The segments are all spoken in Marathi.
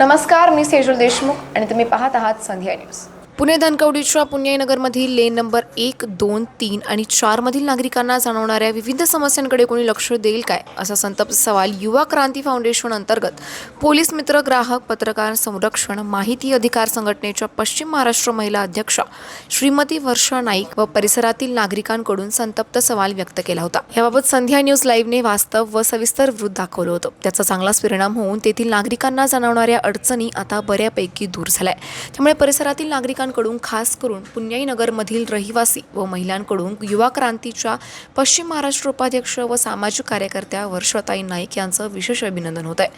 नमस्कार मी सेजुल देशमुख आणि तुम्ही पाहत आहात संध्या न्यूज. पुणे धनकवडीच्या पुण्याईनगरमधील लेन नंबर एक दोन तीन आणि चारमधील नागरिकांना जाणवणाऱ्या विविध समस्यांकडे कोणी लक्ष देईल काय? असा संतप्त सवाल युवा क्रांती फाउंडेशन अंतर्गत पोलीस मित्र ग्राहक पत्रकार संरक्षण माहिती अधिकार संघटनेच्या पश्चिम महाराष्ट्र महिला अध्यक्षा श्रीमती वर्षा नाईक व परिसरातील नागरिकांकडून संतप्त सवाल व्यक्त केला होता. याबाबत संध्या न्यूज लाईव्हने वास्तव व सविस्तर वृत्त दाखवलं होतं. त्याचा चांगलाच परिणाम होऊन तेथील नागरिकांना जाणवणाऱ्या अडचणी आता बऱ्यापैकी दूर झाल्या त्यामुळे परिसरातील नागरिकांकडून खास करून पुण्याई नगरमधील रहिवासी व महिलांकडून युवा क्रांतीच्या पश्चिम महाराष्ट्र उपाध्यक्ष व सामाजिक कार्यकर्त्या वर्षताई नाईक यांचं विशेष अभिनंदन होत आहे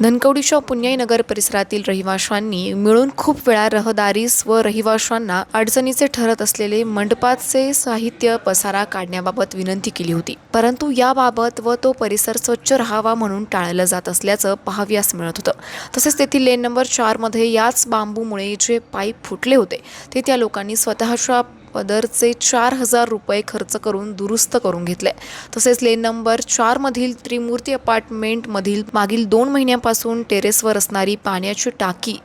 धनकवडीच्या पुण्याई नगर परिसरातील रहिवाशांनी मिळून खूप वेळा रहदारीस व रहिवाशांना अडचणीचे ठरत असलेले मंडपाचे साहित्य पसारा काढण्याबाबत विनंती केली होती. परंतु याबाबत व तो परिसर स्वच्छ राहावा म्हणून टाळलं जात असल्याचं पहाव्यास मिळत होतं. तसेच तेथील लेन नंबर चारमध्ये याच बांबूमुळे जे पाईप फुटले होते ते त्या लोकांनी स्वतःच्या पदरचे चार हजार रुपये खर्च करून दुरुस्त करून घेतले. तसेच लेन नंबर चारमधील त्रिमूर्ती अपार्टमेंटमधील मागील दोन महिन्यापासून टेरेसवर असणारी पाण्याची टाकी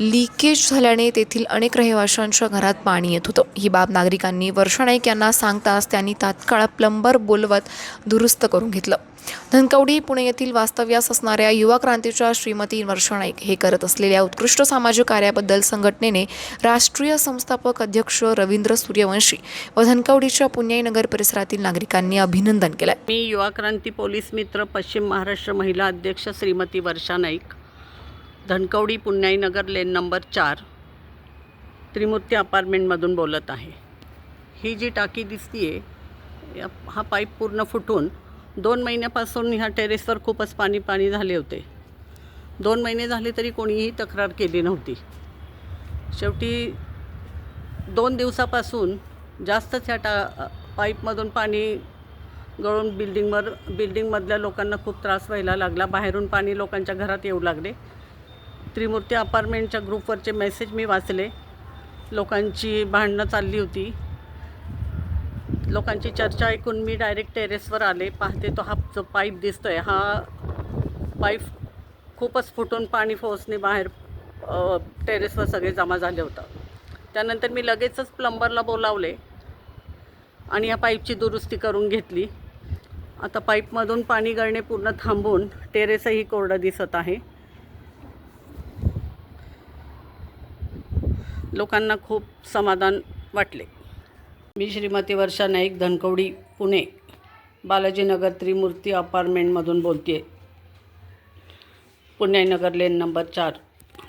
लिकेज झाल्याने तेथील अनेक रहिवाशांच्या घरात पाणी येत होतं. ही बाब नागरिकांनी वर्षा नाईक यांना सांगताच त्यांनी तात्काळ प्लंबर बोलवत दुरुस्त करून घेतलं. धनकवडी पुणे येथील वास्तव्यास असणाऱ्या युवा क्रांतीच्या श्रीमती वर्षा नाईक हे करत असलेल्या उत्कृष्ट सामाजिक कार्याबद्दल संघटनेने राष्ट्रीय संस्थापक अध्यक्ष रवींद्र सूर्यवंशी व धनकवडीच्या पुण्याई नगर परिसरातील नागरिकांनी अभिनंदन केलं मी युवा क्रांती पोलीस मित्र पश्चिम महाराष्ट्र महिला अध्यक्ष श्रीमती वर्षा नाईक धनकवडी पुण्याईनगर लेन नंबर चार त्रिमूर्ती अपार्टमेंटमधून बोलत आहे. ही जी टाकी दिसतीये हा पाईप पूर्ण फुटून दोन महिन्यापासून ह्या टेरेसवर खूपच पाणी पाणी झाले होते. दोन महिने झाले तरी कोणीही तक्रार केली नव्हती. शेवटी दोन दिवसापासून जास्तच ह्या टा पाईपमधून पाणी गळून बिल्डिंगवर बिल्डिंगमधल्या लोकांना खूप त्रास व्हायला लागला. बाहेरून पाणी लोकांच्या घरात येऊ लागले. त्रिमूर्ती अपार्टमेंटच्या ग्रुपवरचे मेसेज मी वाचले. लोकांची भांडणं चालली होती. लोकांची चर्चा ऐकून मी डायरेक्ट टेरेसवर आले. पाहते तो हा जो पाईप दिसतोय हा पाईप खूपच फुटून पाणी फोर्सने बाहेर टेरेसवर सगळे जमा झाले होतं. त्यानंतर मी लगेचच प्लंबरला बोलावले आणि या पाईपची दुरुस्ती करून घेतली. आता पाईपमधून पाणी गळणे पूर्ण थांबून टेरेसही कोरडं दिसत आहे. लोकांना खूप समाधान वाटले. मी श्रीमती वर्षा नाईक धनकवडी पुणे. बालाजीनगर त्रिमूर्ती अपार्टमेंटमधून बोलते पुण्याईनगर लेन नंबर चार.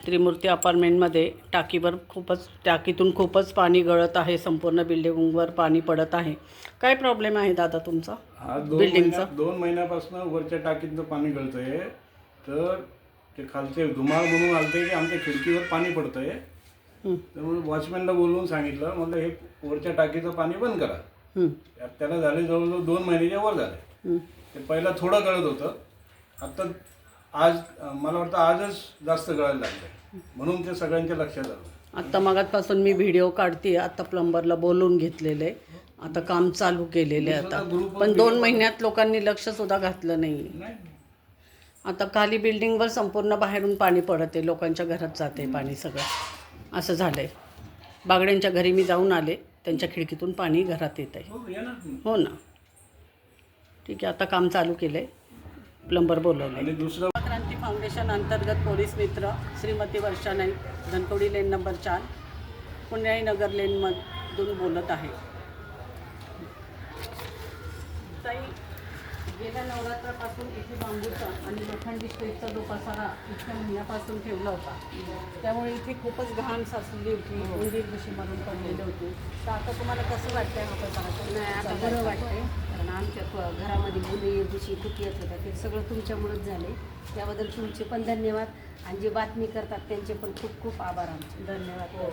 त्रिमूर्ती अपार्टमेंटमध्ये टाकीवर खूपच टाकीतून खूपच पाणी गळत आहे. संपूर्ण बिल्डिंगवर पाणी पडत आहे. काय प्रॉब्लेम आहे दादा तुमचा? बिल्डिंगचा? दोन महिन्यापासून वरच्या टाकीतलं पाणी गळतंय. तर ते खालचे धुमाळ म्हणून आलते की आमच्या खिडकीवर पाणी पडतंय. त्यामुळे वॉचमॅनला बोलवून सांगितलं म्हणलं हे वरच्या टाकीचं पाणी बंद करा. त्याला झाले जवळजवळ दोन महिन्याच्या वर झाले. ते पहिला थोडं गळत होतं. आता आज मला वाटतं आजच जास्त गळायला लागलं म्हणून ते सगळ्यांच्या लक्षात आलं. आत्ता मगातपासून मी व्हिडिओ काढते आता प्लंबरला बोलवून घेतलेलं. आहे आता काम चालू केलेलं आहे आता. पण दोन महिन्यात लोकांनी लक्ष सुद्धा घातलं नाही नाही. आता खाली बिल्डिंगवर संपूर्ण बाहेरून पाणी पडते लोकांच्या घरात जाते पाणी सगळं. असं झालंय. बागड्यांच्या घरी मी जाऊन आले. त्यांच्या खिडकीतून पाणी घरात येत आहे. हो ना हो ना. ठीक आहे आता काम चालू केलं आहे प्लंबर बोलवलं दुसरं क्रांती फाउंडेशन अंतर्गत पोलीस मित्र श्रीमती वर्षा नाईक धनकवडी लेन नंबर चार पुण्याई नगर लेनमधून बोलत आहे. ताई गेल्या नवरात्रापासून इथे बांबूचा आणि लोखंडी स्टेजचा जो पसारा इतक्या महिन्यापासून ठेवला होता त्यामुळे इथे खूपच घाण साचलेली होती उंदीर जशी मरून पडलेले होते. तर आता तुम्हाला कसं वाटतंय हा पसारा? नाही आता बरं वाटतंय. कारण आमच्या घरामध्ये मुली जशी खूप येत होत्या ते सगळं तुमच्यामुळेच झाले. त्याबद्दल तुमचे पण धन्यवाद. आणि जे बातमी करतात त्यांचे पण खूप खूप आभार आमचे. धन्यवाद. हो.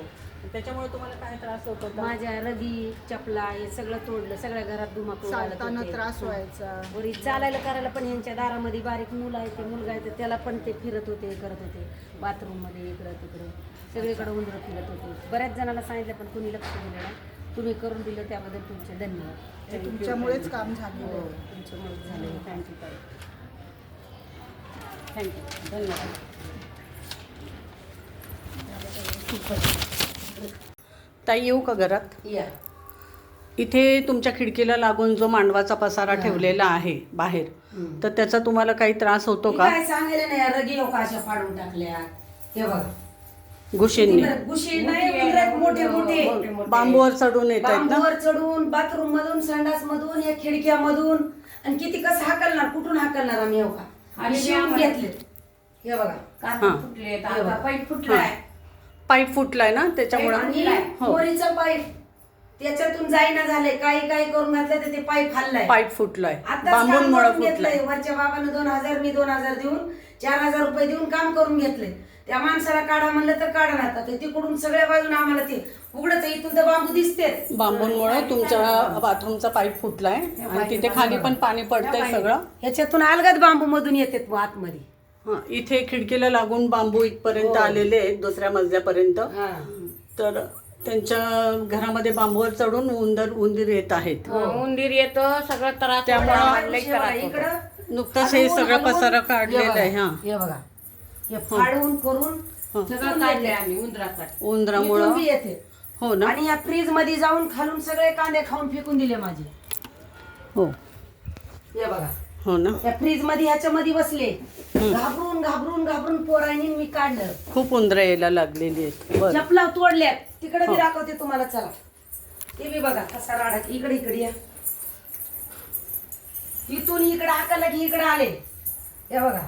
त्याच्यामुळे तुम्हाला काय त्रास होत होता? माझ्या रगी चपला हे सगळं तोडलं. सगळ्या घरात धुमाकूळ घालत चालताना होते. त्रास व्हायचा. बरी चालायला करायला पण यांच्या दारामध्ये बारीक मुलं आहे ते मुलगा आहे तर त्याला पण ते फिरत होते करत होते. बाथरूममध्ये इकडं तिकडं. सगळीकडे उंदरं फिरत होते. बऱ्याच जणांना सांगितलं पण कुणी लक्ष दिलं नाही. तुम्ही करून दिलं त्याबद्दल तुमचे धन्यवाद. हे तुमच्यामुळेच काम झालं. हो तुमच्यामुळे झालं. थँक्यू ताई. थँक्यू धन्यवाद. ताई येऊ का घरात? या. इथे तुमच्या खिडकीला लागून जो मांडवाचा पसारा ठेवलेला आहे बाहेर तर त्याचा तुम्हाला काही त्रास होतो मी का? काय सांगेल नाही रगी लोक अशा फाडून टाकल्या. हे बघ. घुशींनी. गुशी नाही उंदरं मोठे मोठे बांबूवर चढून येत आहेत ना? बांबूवर चढून बाथरूम मधून संडास मधून या खिडक्यामधून. आणि किती कसं हाकलणार कुठून हाकलणार आम्ही हो का? आणि शिवून घेतले हे बघा. हां. हे बघा. पाईप फुटलाय. ना त्याच्यामुळं हो मोरीचं पाईप. त्याच्यातून जाईना झाले काही काही करून घातलं तर ते पाईप हल्लाय. पाईप फुटलाय. फुटलाय घेतलंय. वरच्या बाबानं दोन हजार मी दोन हजार देऊन चार हजार रुपये देऊन काम करून घेतलंय. त्या माणसाला काढा म्हणलं तर काढा ना. आता ते तिकडून सगळ्या बाजून आम्हाला ते उघडच इथून तर बांबू दिसते बांबूंमुळे तुमच्या बाथरूमचा पाईप फुटलाय. आणि तिथे खाली पण पाणी पडतंय सगळं. ह्याच्यातून अलगद बांबू मधून येतात आतमध्ये. हा इथे खिडकीला लागून बांबू इथपर्यंत आलेले आहेत दुसऱ्या मजल्यापर्यंत. हा. तर त्यांच्या घरामध्ये बांबूवर चढून उंदर उंदीर येत आहेत. उंदीर येतो सगळं त्रास त्यामुळं नुकतंच हे सगळं पसारा काढलेलं आहे हा. हे बघा. हे फाडून करून सगळं काढलंय आम्ही उंदरासाठी. उंदरामुळं. येते. हो ना. आणि या फ्रीजमध्ये जाऊन खालून सगळे कांदे खाऊन फेकून दिले माझे. हो. हे बघा. हो ना. त्या फ्रीजमध्ये ह्याच्या मध्ये बसले घाबरून घाबरून घाबरून पोरांनी मी काढलं. खूप उंदरं यायला लागलेली आहेत. बरं. चपला तोडल्यात. तिकडे मी दाखवते तुम्हाला चला. ते बी बघा कसा राडा. इकडे इकडे या. इथून इकडे हाकाला की इकडे आले. हे बघा.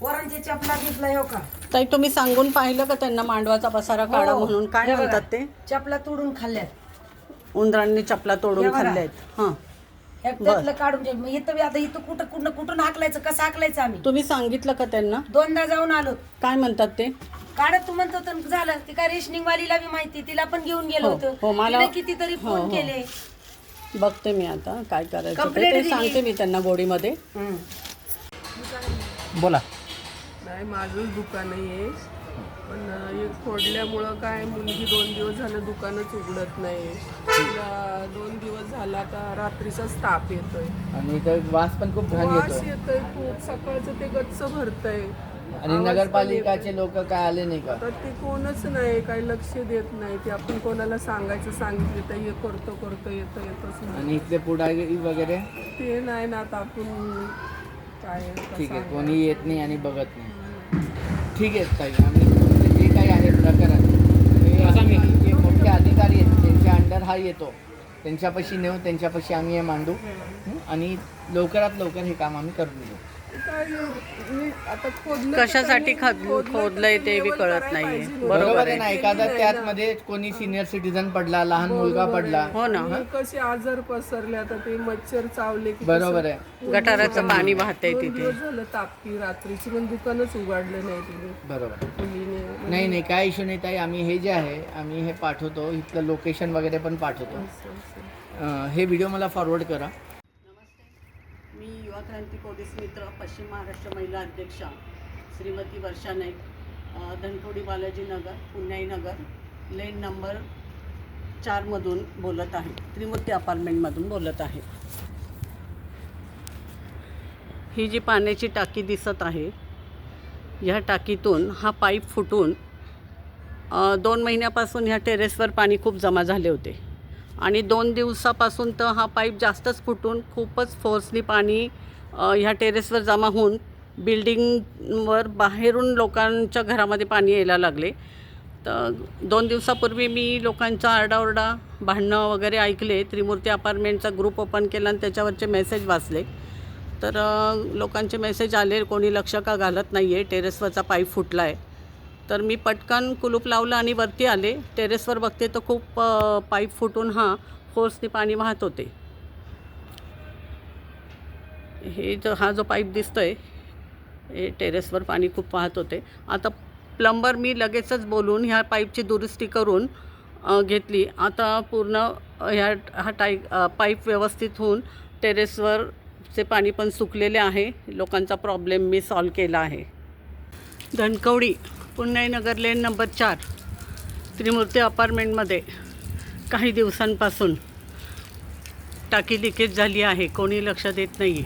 पोरांचे चपला घेतला हो का? ताई तुम्ही सांगून पाहिलं का त्यांना मांडवाचा पसारा काढा हो. म्हणून? काय हे. म्हणतात ते? चपला तोडून खाल्ल्यात. उंदरांनी चपला तोडून हे बघा. खाल्ल्या आहेत हा हे. त्यातलं काढून ठेव. मग इथं बी आता इथं कुठं कुठं कुठून हाकलायचं कसं हाकलायचं आम्ही? तुम्ही सांगितलं का त्यांना? दोनदा जाऊन आलो. काय म्हणतात ते? काढत तू म्हणतो तर झालं. ती काय रेशनिंग वालीला बी माहिती. तिला पण घेऊन गेलो हो, होतो. हो, मला- तिने कितीतरी हो, फोन हो. केले. बघते मी आता काय करायचं ते. Complaint ते दिली. सांगते मी त्यांना गोडीमध्ये. बोला. नाही माझंच दुकान आहे पण हे फोडल्यामुळं काय मुलगी दोन दिवस झालं दुकानच उघडत नाही. तिला दोन दिवस झाला का रात्रीचाच ताप येतोय. आणि इथं वास पण खूप घाण वास येतो येतोय खूप. सकाळचं ते गच्च भरतय. आणि नगरपालिकाचे लोक काय आले नाही का? तर ते कोणच नाही काही लक्ष देत नाही. ते आपण कोणाला सांगायचं सांगितलं तर हे करतो करतो येतो येतच नाही. आणि इथले पुढारी वगैरे? ते नाही ना आता आपण काय आता ठीक आहे सांगायचं. कोणी येत नाही आणि बघत नाही. ठीक आहे ताई आम्ही जे काही आहे प्रकरण हे जे मोठे अधिकारी आहेत त्यांच्या अंडर हा येतो त्यांच्यापाशी नेऊ त्यांच्यापाशी आम्ही हे मांडू? आणि लवकरात लवकर हे काम आम्ही करून देऊ काय मी आता खोदलं तर कशासाठी खोदलंय ते बी कळत नाहीये. बरोबर आहे. ना एखादा त्यातमध्ये कोणी सिनियर सिटीजन पडला लहान मुलगा पडला. हो ना. कसे आजार पसरले आता ते मच्छर चावले की बरोबर आहे. गटाराचं पाणी वाहतंय तिथे. झालं तापती रात्रीची पण दुकानच उघडलं नाही तिने बरोबर नाही नाही काय इश्यू नाही ताई. आम्ही हे जे आहे आम्ही हे पाठवतो. इथलं लोकेशन वगैरे पण पाठवतो. हे व्हिडिओ मला फॉरवर्ड करा. क्रांती पोलीस मित्र पश्चिम महाराष्ट्र महिला अध्यक्षा श्रीमती वर्षा नाईक धनकोडी बालाजीनगर बालाजी नगर पुण्याई नगर लेन नंबर चारमधून बोलत आहे. त्रिमूर्ती अपार्टमेंटमधून बोलत आहे. ही जी पाण्याची टाकी दिसत आहे ह्या टाकीतून हा पाईप फुटून दोन महिन्यापासून ह्या टेरेसवर पाणी खूप जमा झाले होते. आणि दोन दिवसापासून तर हा पाईप जास्तच फुटून खूपच फोर्सनी पाणी ह्या टेरेसवर जमा होऊन बिल्डिंगवर बाहेरून लोकांच्या घरामध्ये पाणी यायला लागले. तर दोन दिवसापूर्वी मी लोकांचा आरडाओरडा भांडणं वगैरे ऐकले. त्रिमूर्ती अपार्टमेंटचा ग्रुप ओपन केला आणि त्याच्यावरचे मेसेज वाचले. तर लोकांचे मेसेज आले कोणी लक्ष का घालत नाही आहे टेरेसवरचा पाईप फुटला आहे तर मी पटकन कुलूप लावलं आणि वरती आले. टेरेसवर बघते तर खूप पाईप फुटून हा फोर्सने पाणी वाहत होते. हे जो हा जो पाईप दिसतोय हे टेरेसवर पाणी खूप वाहत होते. आता प्लंबर मी लगेचच बोलून ह्या पाईपची दुरुस्ती करून घेतली. आता पूर्ण ह्या हा टाई पाईप व्यवस्थित होऊन टेरेसवरचे पाणी पण सुकलेले आहे. लोकांचा प्रॉब्लेम मी सॉल्व केला आहे. धनकवडी पुण्याईनगर लेन नंबर चार त्रिमूर्ती अपार्टमेंटमध्ये काही दिवसांपासून टाकी लिकेज झाली आहे. कोणी लक्ष देत नाही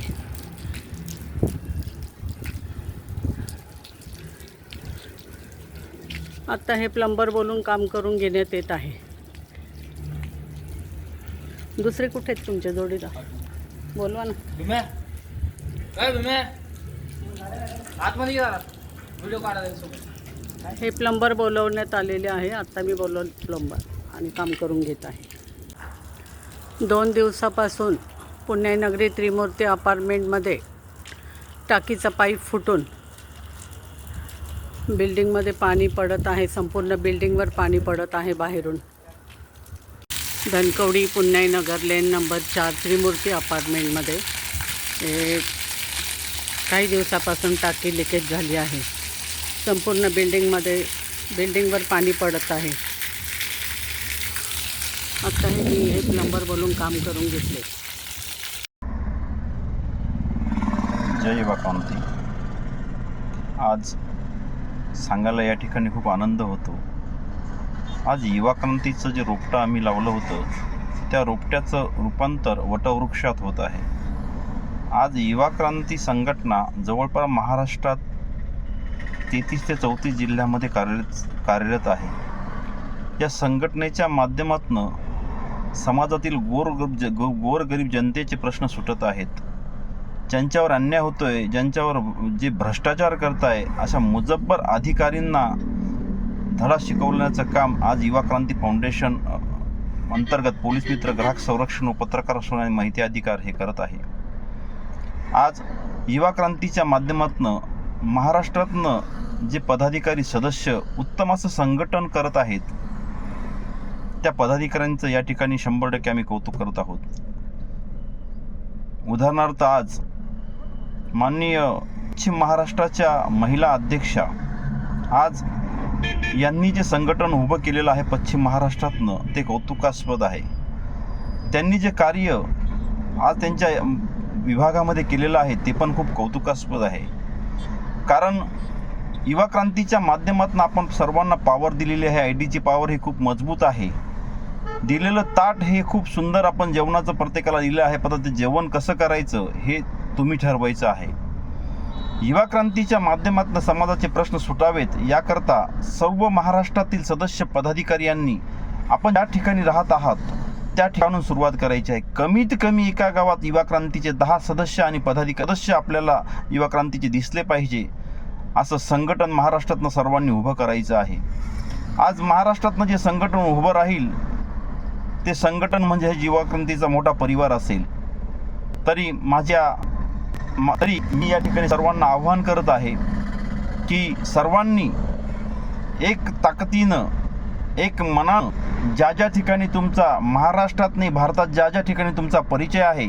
आहे आता हे प्लंबर बोलून काम करून घेण्यात येत आहे. दुसरे कुठे आहेत तुमचे जोडीदार बोलवा ना. हे प्लंबर बोलवण्यात आलेले आहे. आता मी बोलव प्लंबर आणि काम करून घेत आहे. दोन दिवसापासून पुण्यनगरी त्रिमूर्ती अपार्टमेंटमध्ये टाकीचा पाईप फुटून बिल्डिंगमध्ये पाणी पडत आहे. संपूर्ण बिल्डिंगवर पाणी पडत आहे बाहेरून. धनकवडी पुण्याईनगर लेन नंबर चार त्रिमूर्ती अपार्टमेंटमध्ये. हे काही दिवसापासून टाकी लिकेज झाली आहे. संपूर्ण बिल्डिंगमध्ये बिल्डिंगवर पाणी पडत आहे. आता हे मी एक नंबर बोलून काम करून घेतले. जय युवा आज सांगायला या ठिकाणी खूप आनंद होतो. आज युवा क्रांतीचं जे रोपटं आम्ही लावलं होतं त्या रोपट्याचं रूपांतर वटवृक्षात होत आहे. आज युवा क्रांती संघटना जवळपास महाराष्ट्रात तेहतीस ते चौतीस जिल्ह्यामध्ये कार्यरत कार्यरत आहे. या संघटनेच्या माध्यमातून समाजातील गोर गोरगरीब जनतेचे प्रश्न सुटत आहेत. ज्यांच्यावर अन्याय होतोय ज्यांच्यावर जे भ्रष्टाचार करताय अशा मुजब्बर अधिकारींना धडा शिकवण्याचं काम आज युवा क्रांती फाउंडेशन अंतर्गत पोलीस मित्र ग्राहक संरक्षण व पत्रकार आणि माहिती अधिकार हे करत आहे. आज युवा क्रांतीच्या माध्यमातून महाराष्ट्रातनं जे पदाधिकारी सदस्य उत्तम असं संघटन करत आहेत त्या पदाधिकाऱ्यांचं या ठिकाणी शंभर टक्के आम्ही कौतुक करत आहोत. उदाहरणार्थ आज माननीय पश्चिम महाराष्ट्राच्या महिला अध्यक्षा आज यांनी जे संघटन उभं केलेलं आहे पश्चिम महाराष्ट्रातनं ते कौतुकास्पद आहे. त्यांनी जे कार्य आज त्यांच्या विभागामध्ये केलेलं आहे ते पण खूप कौतुकास्पद आहे. कारण युवा क्रांतीच्या माध्यमातून आपण सर्वांना पावर दिलेली आहे आय डीची पावर ही खूप मजबूत आहे. दिलेलं ताट हे खूप सुंदर आपण जेवणाचं प्रत्येकाला दिलं आहे पण ते जेवण कसं करायचं हे तुम्ही ठरवायचं आहे. युवा क्रांतीच्या माध्यमातून समाजाचे प्रश्न सुटावेत याकरता सर्व महाराष्ट्रातील सदस्य पदाधिकारी यांनी आपण ज्या ठिकाणी राहत आहात त्या ठिकाणून सुरुवात करायची आहे. कमीत कमी एका गावात युवा क्रांतीचे दहा सदस्य आणि पदाधिकारी सदस्य आपल्याला युवा क्रांतीचे दिसले पाहिजे असं संघटन महाराष्ट्रातनं सर्वांनी उभं करायचं आहे. आज महाराष्ट्रातनं जे संघटन उभं राहील ते संघटन म्हणजे युवा क्रांतीचा मोठा परिवार असेल. तरी माझ्या तरी मी या ठिकाणी सर्वांना आव्हान करत आहे की सर्वांनी एक ताकदीनं एक मनानं ज्या ज्या ठिकाणी तुमचा महाराष्ट्रात नाही भारतात ज्या ज्या ठिकाणी तुमचा परिचय आहे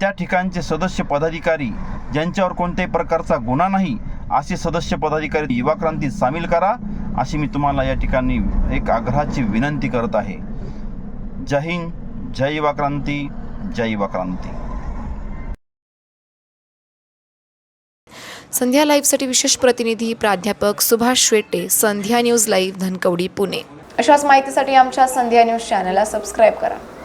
त्या ठिकाणचे सदस्य पदाधिकारी ज्यांच्यावर कोणत्याही प्रकारचा गुन्हा नाही असे सदस्य पदाधिकारी युवा क्रांतीत सामील करा अशी मी तुम्हाला या ठिकाणी एक आग्रहाची विनंती करत आहे. जय हिंद जय युवा क्रांती जय युवा क्रांती. संध्या लाईव्हसाठी विशेष प्रतिनिधी प्राध्यापक सुभाष शेट्टे संध्या न्यूज लाईव्ह धनकवडी पुणे. अशाच माहितीसाठी आमच्या संध्या न्यूज चॅनलला सबस्क्राईब करा.